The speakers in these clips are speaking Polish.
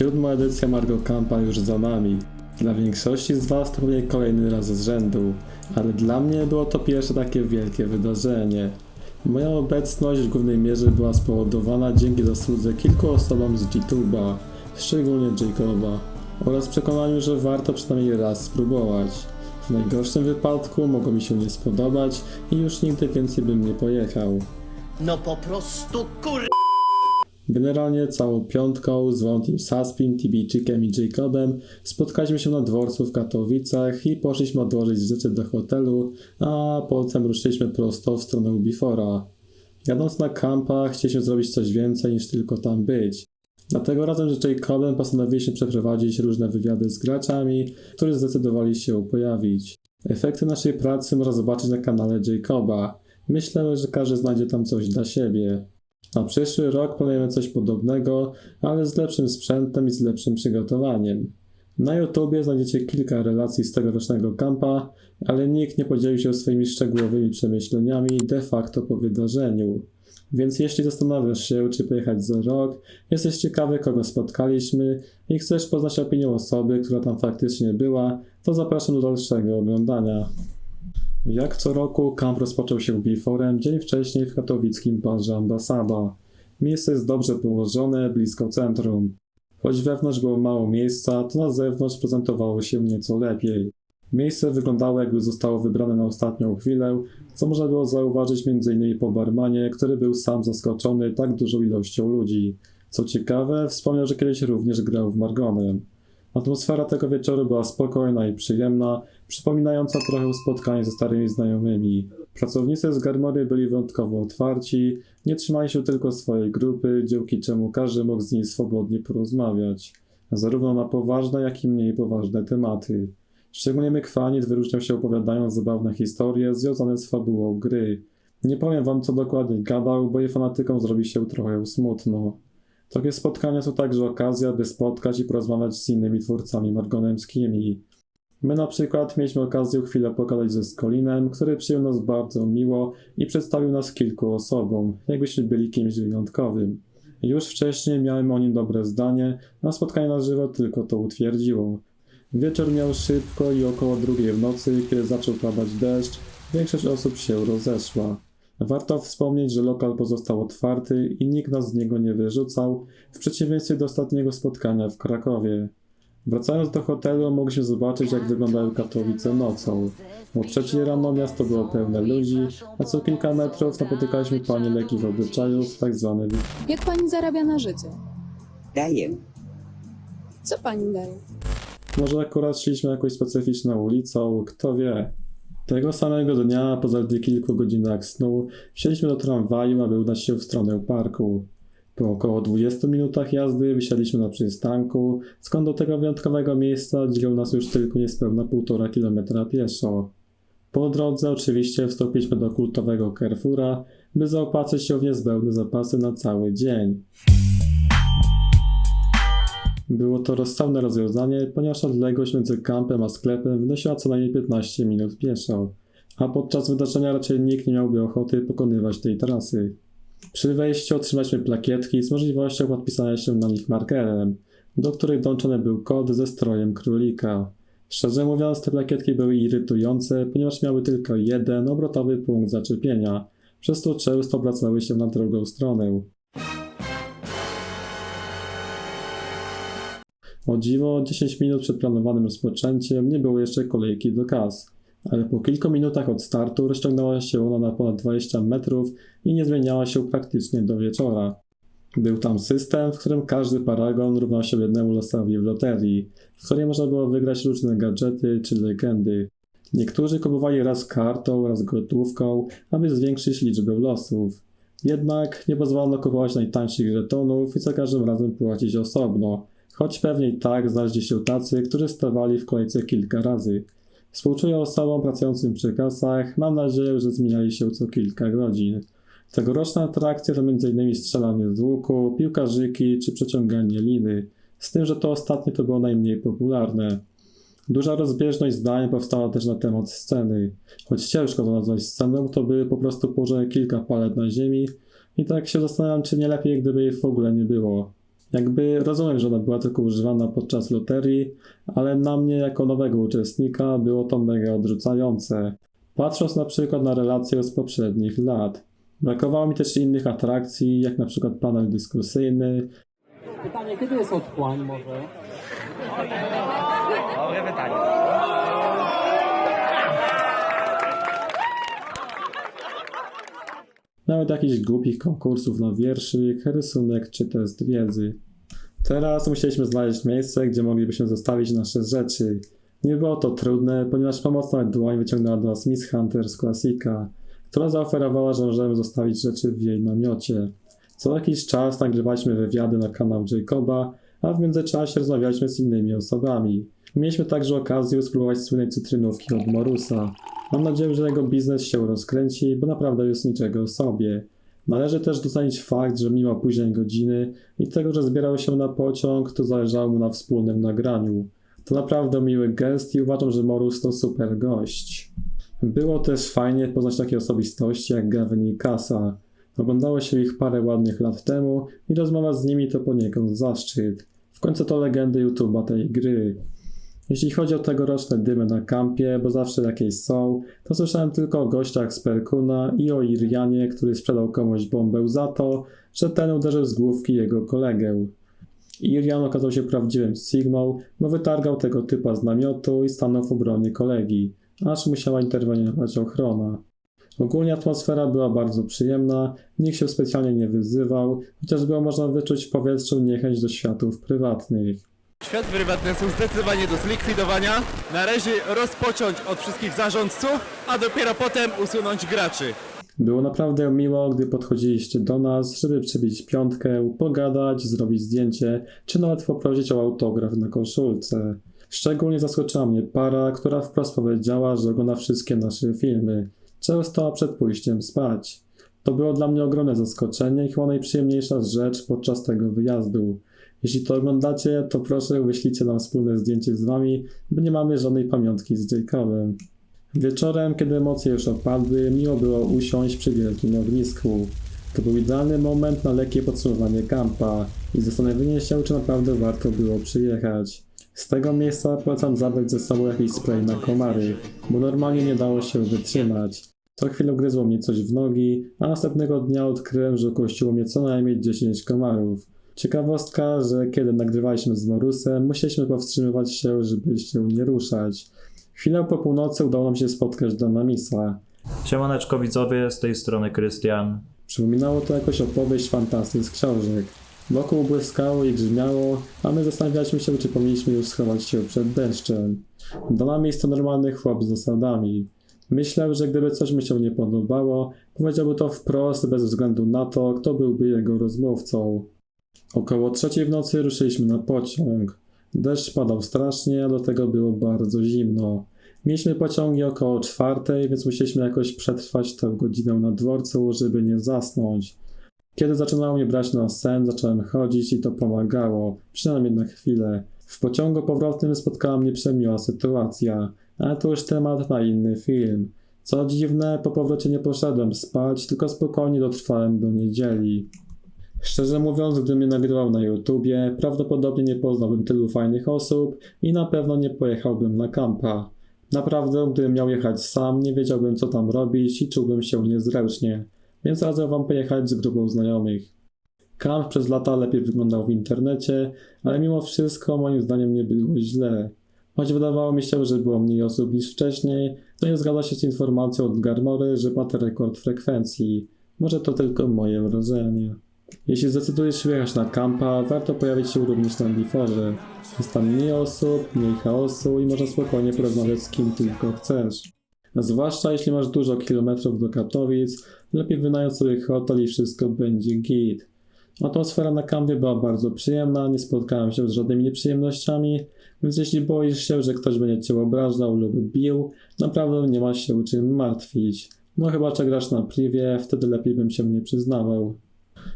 Siódma edycja Margo Campa już za nami. Dla większości z Was to pewnie kolejny raz z rzędu, ale dla mnie było to pierwsze takie wielkie wydarzenie. Moja obecność w głównej mierze była spowodowana dzięki zasłudze kilku osobom z GTube'a, szczególnie Jacoba, oraz przekonaniu, że warto przynajmniej raz spróbować. W najgorszym wypadku mogło mi się nie spodobać i już nigdy więcej bym nie pojechał. No po prostu kur... Generalnie całą piątką z Wątim Saspin, Tibijczykiem i Jacobem spotkaliśmy się na dworcu w Katowicach i poszliśmy odłożyć rzeczy do hotelu, a potem ruszyliśmy prosto w stronę Ubifora. Jadąc na kampa chcieliśmy zrobić coś więcej niż tylko tam być. Dlatego razem z Jacobem postanowiliśmy przeprowadzić różne wywiady z graczami, którzy zdecydowali się pojawić. Efekty naszej pracy można zobaczyć na kanale Jacoba. Myślę, że każdy znajdzie tam coś dla siebie. Na przyszły rok planujemy coś podobnego, ale z lepszym sprzętem i z lepszym przygotowaniem. Na YouTubie znajdziecie kilka relacji z tegorocznego kampa, ale nikt nie podzielił się swoimi szczegółowymi przemyśleniami de facto po wydarzeniu. Więc jeśli zastanawiasz się, czy pojechać za rok, jesteś ciekawy, kogo spotkaliśmy i chcesz poznać opinię osoby, która tam faktycznie była, to zapraszam do dalszego oglądania. Jak co roku, kamp rozpoczął się biforem dzień wcześniej w katowickim barze Ambasada. Miejsce jest dobrze położone, blisko centrum. Choć wewnątrz było mało miejsca, to na zewnątrz prezentowało się nieco lepiej. Miejsce wyglądało jakby zostało wybrane na ostatnią chwilę, co można było zauważyć m.in. po barmanie, który był sam zaskoczony tak dużą ilością ludzi. Co ciekawe, wspomniał, że kiedyś również grał w Margonem. Atmosfera tego wieczoru była spokojna i przyjemna, przypominająca trochę spotkanie ze starymi znajomymi. Pracownicy z Garmory byli wyjątkowo otwarci, nie trzymali się tylko swojej grupy, dzięki czemu każdy mógł z niej swobodnie porozmawiać, zarówno na poważne, jak i mniej poważne tematy. Szczególnie Mykwanit wyróżniał się opowiadając zabawne historie związane z fabułą gry. Nie powiem wam co dokładnie gadał, bo jej fanatykom zrobi się trochę smutno. Takie spotkania to także okazja, by spotkać i porozmawiać z innymi twórcami margonemskimi. My na przykład mieliśmy okazję chwilę pogadać ze Skolinem, który przyjął nas bardzo miło i przedstawił nas kilku osobom, jakbyśmy byli kimś wyjątkowym. Już wcześniej miałem o nim dobre zdanie, a spotkanie na żywo tylko to utwierdziło. Wieczór miał szybko i około drugiej w nocy, kiedy zaczął padać deszcz, większość osób się rozeszła. Warto wspomnieć, że lokal pozostał otwarty i nikt nas z niego nie wyrzucał, w przeciwieństwie do ostatniego spotkania w Krakowie. Wracając do hotelu, mogliśmy zobaczyć, jak wyglądały Katowice nocą. O trzeciej rano miasto było pełne ludzi, a co kilka metrów napotykaliśmy panie lekkich obyczajów, tak zwane Jak pani zarabia na życie? Daję. Co pani daje? Może akurat szliśmy jakąś specyficzną ulicą, kto wie. Tego samego dnia, po zaledwie kilku godzinach snu, wsiedliśmy do tramwaju, aby udać się w stronę parku. Po około 20 minutach jazdy wysiadliśmy na przystanku, skąd do tego wyjątkowego miejsca dzielił nas już tylko niespełna 1,5 kilometra pieszo. Po drodze oczywiście wstąpiliśmy do kultowego Carrefoura, by zaopatrzyć się w niezbędne zapasy na cały dzień. Było to rozsądne rozwiązanie, ponieważ odległość między kampem a sklepem wynosiła co najmniej 15 minut pieszo, a podczas wydarzenia raczej nikt nie miałby ochoty pokonywać tej trasy. Przy wejściu otrzymaliśmy plakietki z możliwością podpisania się na nich markerem, do których dołączony był kod ze strojem królika. Szczerze mówiąc, te plakietki były irytujące, ponieważ miały tylko jeden obrotowy punkt zaczepienia, przez co często obracały się na drugą stronę. O dziwo, 10 minut przed planowanym rozpoczęciem nie było jeszcze kolejki do kas, ale po kilku minutach od startu rozciągnęła się ona na ponad 20 metrów i nie zmieniała się praktycznie do wieczora. Był tam system, w którym każdy paragon równał się jednemu losowi w loterii, w której można było wygrać różne gadżety czy legendy. Niektórzy kupowali raz kartą, raz gotówką, aby zwiększyć liczbę losów. Jednak nie pozwolono kupować najtańszych żetonów i za każdym razem płacić osobno, choć pewnie i tak znaleźli się tacy, którzy stawali w kolejce kilka razy. Współczuję osobom pracującym przy kasach, mam nadzieję, że zmieniali się co kilka godzin. Tegoroczne atrakcje to m.in. strzelanie z łuku, piłkarzyki czy przeciąganie liny, z tym, że to ostatnie to było najmniej popularne. Duża rozbieżność zdań powstała też na temat sceny. Choć ciężko nazwać sceną, to były po prostu położone kilka palet na ziemi i tak się zastanawiam, czy nie lepiej, gdyby jej w ogóle nie było. Jakby rozumiem, że ona była tylko używana podczas loterii, ale na mnie jako nowego uczestnika było to mega odrzucające. Patrząc na przykład na relacje z poprzednich lat. Brakowało mi też innych atrakcji, jak na przykład panel dyskusyjny, Pytanie, kiedy jest otchłań może? Nawet jakichś głupich konkursów na wierszyk, rysunek czy test wiedzy. Teraz musieliśmy znaleźć miejsce, gdzie moglibyśmy zostawić nasze rzeczy. Nie było to trudne, ponieważ pomocna dłoń wyciągnęła do nas Miss Hunter z Klasika, która zaoferowała, że możemy zostawić rzeczy w jej namiocie. Co jakiś czas nagrywaliśmy wywiady na kanał Jacoba, a w międzyczasie rozmawialiśmy z innymi osobami. Mieliśmy także okazję spróbować słynnej cytrynówki od Morusa. Mam nadzieję, że jego biznes się rozkręci, bo naprawdę jest niczego sobie. Należy też docenić fakt, że mimo późnej godziny i tego, że zbierał się na pociąg, to zależało mu na wspólnym nagraniu. To naprawdę miły gest i uważam, że Morus to super gość. Było też fajnie poznać takie osobistości jak Gavin i Kasa. Oglądało się ich parę ładnych lat temu i rozmowa z nimi to poniekąd zaszczyt. W końcu to legendy YouTube'a tej gry. Jeśli chodzi o tegoroczne dymy na kampie, bo zawsze jakieś są, to słyszałem tylko o gościach z Perkuna i o Irianie, który sprzedał komuś bombę za to, że ten uderzył z główki jego kolegę. Irian okazał się prawdziwym Sigmą, bo wytargał tego typa z namiotu i stanął w obronie kolegi, aż musiała interweniować ochrona. Ogólnie atmosfera była bardzo przyjemna, nikt się specjalnie nie wyzywał, chociaż było można wyczuć w powietrzu niechęć do światów prywatnych. Świat prywatne są zdecydowanie do zlikwidowania. Należy rozpocząć od wszystkich zarządców, a dopiero potem usunąć graczy. Było naprawdę miło, gdy podchodziliście do nas, żeby przybić piątkę, pogadać, zrobić zdjęcie, czy nawet poprosić o autograf na koszulce. Szczególnie zaskoczyła mnie para, która wprost powiedziała, że ogląda wszystkie nasze filmy, często przed pójściem spać. To było dla mnie ogromne zaskoczenie i chyba najprzyjemniejsza rzecz podczas tego wyjazdu. Jeśli to oglądacie, to proszę wyślijcie nam wspólne zdjęcie z wami, bo nie mamy żadnej pamiątki z Jacobem. Wieczorem, kiedy emocje już opadły, miło było usiąść przy wielkim ognisku. To był idealny moment na lekkie podsumowanie kampa i zastanowienie się, czy naprawdę warto było przyjechać. Z tego miejsca polecam zabrać ze sobą jakiś spray na komary, bo normalnie nie dało się wytrzymać. Co chwilę gryzło mnie coś w nogi, a następnego dnia odkryłem, że ukuściło mnie co najmniej 10 komarów. Ciekawostka, że kiedy nagrywaliśmy z Morusem, musieliśmy powstrzymywać się, żeby się nie ruszać. Chwilę po północy udało nam się spotkać Dynamisa. Siemaneczko widzowie, z tej strony Krystian. Przypominało to jakoś opowieść fantasy z książek. Wokół błyskało i grzmiało, a my zastanawialiśmy się, czy powinniśmy już schować się przed deszczem. Dynamis to normalny chłop z zasadami. Myślę, że gdyby coś mi się nie podobało, powiedziałby to wprost, bez względu na to, kto byłby jego rozmówcą. Około trzeciej w nocy ruszyliśmy na pociąg. Deszcz padał strasznie, a do tego było bardzo zimno. Mieliśmy pociągi około czwartej, więc musieliśmy jakoś przetrwać tę godzinę na dworcu, żeby nie zasnąć. Kiedy zaczynało mnie brać na sen, zacząłem chodzić i to pomagało, przynajmniej na chwilę. W pociągu powrotnym spotkała mnie przemiła sytuacja, ale to już temat na inny film. Co dziwne, po powrocie nie poszedłem spać, tylko spokojnie dotrwałem do niedzieli. Szczerze mówiąc, gdybym nie nagrywał na YouTubie, prawdopodobnie nie poznałbym tylu fajnych osób i na pewno nie pojechałbym na kampa. Naprawdę, gdybym miał jechać sam, nie wiedziałbym co tam robić i czułbym się niezręcznie, więc radzę wam pojechać z grupą znajomych. Kamp przez lata lepiej wyglądał w internecie, ale mimo wszystko moim zdaniem nie było źle. Choć wydawało mi się, że było mniej osób niż wcześniej, to nie zgadza się z informacją od Garmory, że padł rekord frekwencji. Może to tylko moje wrażenie. Jeśli zdecydujesz się jechać na kampa, warto pojawić się również na Biforze. Jest tam mniej osób, mniej chaosu i można spokojnie porozmawiać z kim tylko chcesz. Zwłaszcza jeśli masz dużo kilometrów do Katowic, lepiej wynająć sobie hotel i wszystko będzie git. Atmosfera na kampie była bardzo przyjemna, nie spotkałem się z żadnymi nieprzyjemnościami, więc jeśli boisz się, że ktoś będzie cię obrażał lub bił, naprawdę nie masz się czym martwić. No chyba, że grasz na privie, wtedy lepiej bym się nie przyznawał.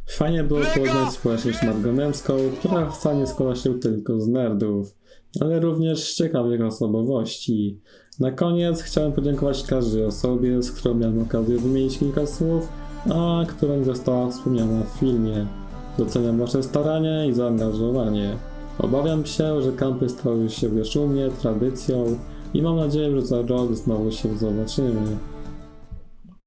Fajnie było poznać społeczność margonemską, która wcale nie składa się tylko z nerdów, ale również z ciekawych osobowości. Na koniec chciałem podziękować każdej osobie, z którą miałem okazję wymienić kilka słów, a która nie została wspomniana w filmie. Doceniam Wasze staranie i zaangażowanie. Obawiam się, że kampy stały się u mnie tradycją i mam nadzieję, że za rok znowu się zobaczymy.